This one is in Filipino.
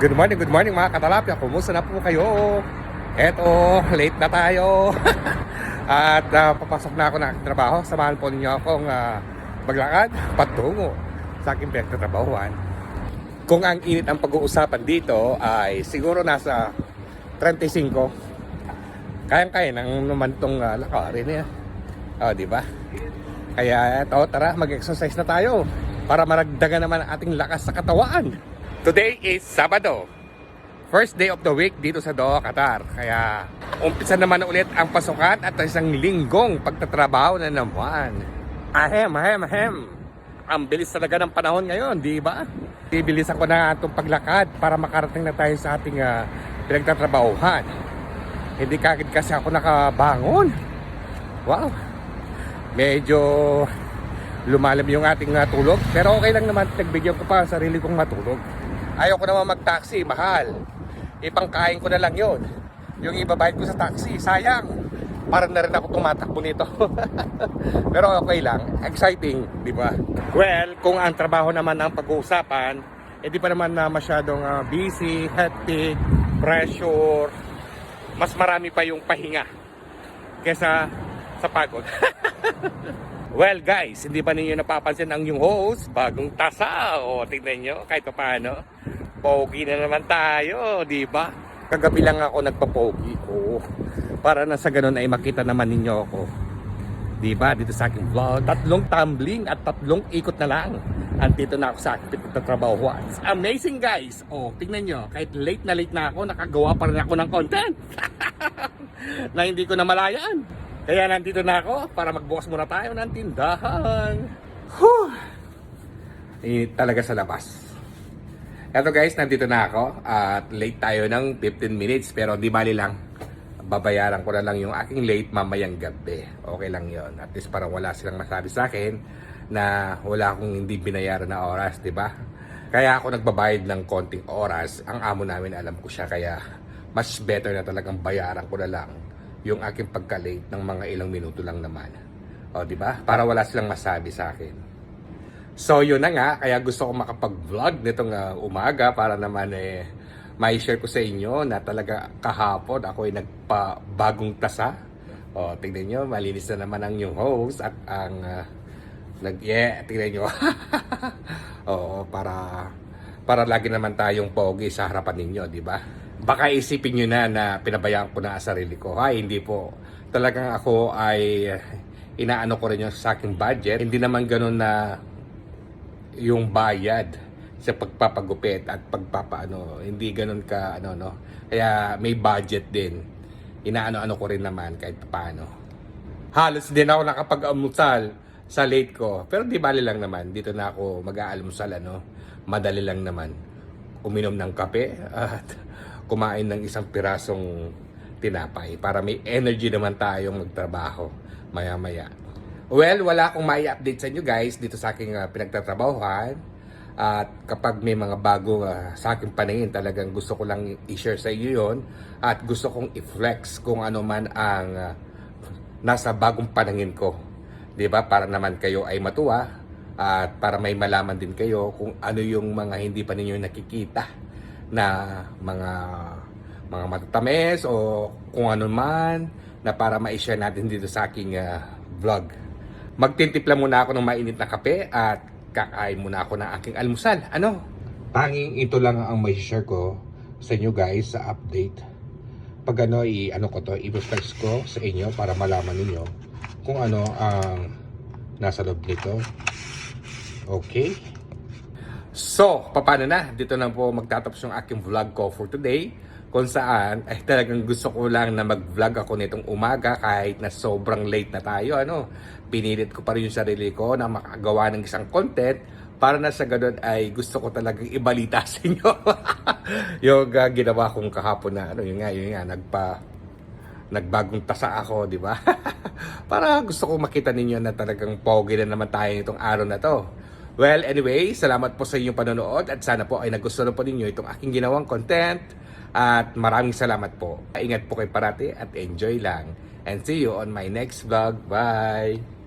Good morning, good morning mga katalapya. Kumusta na po kayo? Eto, late na tayo. At ah, papasok na ako ng trabaho. Samahan po ninyo akong ah, maglakad patungo sa aking pinagtatrabahuan. Kung ang init ang pag-uusapan dito ay siguro nasa 35. Kayang-kaya nang naman itong uh, lakarin niya. O, di ba? Kaya eto, tara, mag-exercise na tayo para maragdagan naman ang ating lakas sa katawan. Today is Sabado. First day of the week dito sa Doha, Qatar. Kaya umpisa naman ulit ang pasukan at isang linggong pagtatrabaho na naman. Ahem, ahem, ahem. Ang bilis talaga ng panahon ngayon, di ba? Bibilis ako na itong paglakad para makarating na tayo sa ating uh, pinagtatrabahuhan. Hindi kagad kasi ako nakabangon. Wow. Medyo lumalam yung ating uh, tulog. Pero okay lang naman, nagbigyan ko pa sarili kong matulog. Ayoko naman mag-taxi, mahal. Ipangkain ko na lang yon. Yung ibabayad ko sa taxi, sayang. Parang na rin ako tumatakbo nito. Pero okay lang, exciting, di ba? Well, kung ang trabaho naman ang pag-uusapan, eh di pa naman na masyadong ah, busy, hectic, pressure. Mas marami pa yung pahinga kesa sa pagod. well guys, hindi pa ninyo napapansin ang yung host, bagong tasa. O, tignan nyo, kahit pa paano. Pogi na naman tayo, di ba? Kagabi lang ako nagpa-pogi ko. Para na sa ganun ay makita naman ninyo ako. Di ba? Dito sa aking vlog. Tatlong tumbling at tatlong ikot na lang. Andito na ako sa aking pagtatrabaho. It's amazing guys. Oh, tingnan nyo. Kahit late na late na ako, nakagawa pa rin ako ng content. na hindi ko na malayan. Kaya nandito na ako para magbukas muna tayo ng tindahan. Whew. Init talaga sa labas. Eto guys, nandito na ako at late tayo ng 15 minutes pero di bali lang. Babayaran ko na lang yung aking late mamayang gabi. Okay lang yon. At least parang wala silang masabi sa akin na wala akong hindi binayaran na oras, di ba? Kaya ako nagbabayad ng konting oras. Ang amo namin alam ko siya kaya mas better na talagang bayaran ko na lang yung aking pagka-late ng mga ilang minuto lang naman. O, di ba? Para wala silang masabi sa akin. So yun na nga, kaya gusto ko makapag-vlog nitong uh, umaga para naman eh may share ko sa inyo na talaga kahapon ako ay nagpa-bagong tasa. O, tingnan nyo, malinis na naman ang yung host at ang uh, nag yeah, tingnan nyo. Oo, para para lagi naman tayong pogi sa harapan ninyo, di ba? Baka isipin nyo na na pinabayaan ko na sarili ko. Ay, hindi po. Talagang ako ay inaano ko rin yung sa aking budget. Hindi naman ganun na yung bayad sa pagpapagupit at pagpapaano. Hindi ganun ka ano no? Kaya may budget din. Inaano-ano ko rin naman kahit paano halos din ako nakapag-almusal sa late ko. Pero di bali lang naman dito na ako mag-aalmusal ano? Madali lang naman. Uminom ng kape at kumain ng isang pirasong tinapay para may energy naman tayong magtrabaho maya maya Well, wala akong mai-update sa inyo guys dito sa aking uh, pinagtatrabahuhan. At kapag may mga bago uh, sa aking paningin, talagang gusto ko lang i-share sa inyo yon At gusto kong i-flex kung ano man ang uh, nasa bagong paningin ko. ba Para naman kayo ay matuwa at para may malaman din kayo kung ano yung mga hindi pa ninyo nakikita na mga mga matatamis o kung ano man na para ma-share natin dito sa aking uh, vlog. Magtitimpla muna ako ng mainit na kape at kakain muna ako ng aking almusal. Ano? Tanging ito lang ang may share ko sa inyo guys sa update. Pag ano, i ano ko to, i-flex ko sa inyo para malaman niyo kung ano ang nasa loob nito. Okay? So, paano na? Dito na po magtatapos yung aking vlog ko for today kung saan ay talagang gusto ko lang na mag-vlog ako nitong umaga kahit na sobrang late na tayo ano? Pinilit ko pa rin yung sarili ko na makagawa ng isang content. Para na sa ganun ay gusto ko talagang ibalita sa inyo. Yung uh, ginawa kong kahapon na ano yun nga yun nga nagpa nagbagong tasa ako di ba? Para gusto ko makita ninyo na talagang pogi na naman tayo nitong araw na to. Well, anyway, salamat po sa inyong panonood at sana po ay nagustuhan po ninyo itong aking ginawang content. At maraming salamat po. Ingat po kayo parati at enjoy lang. And see you on my next vlog. Bye!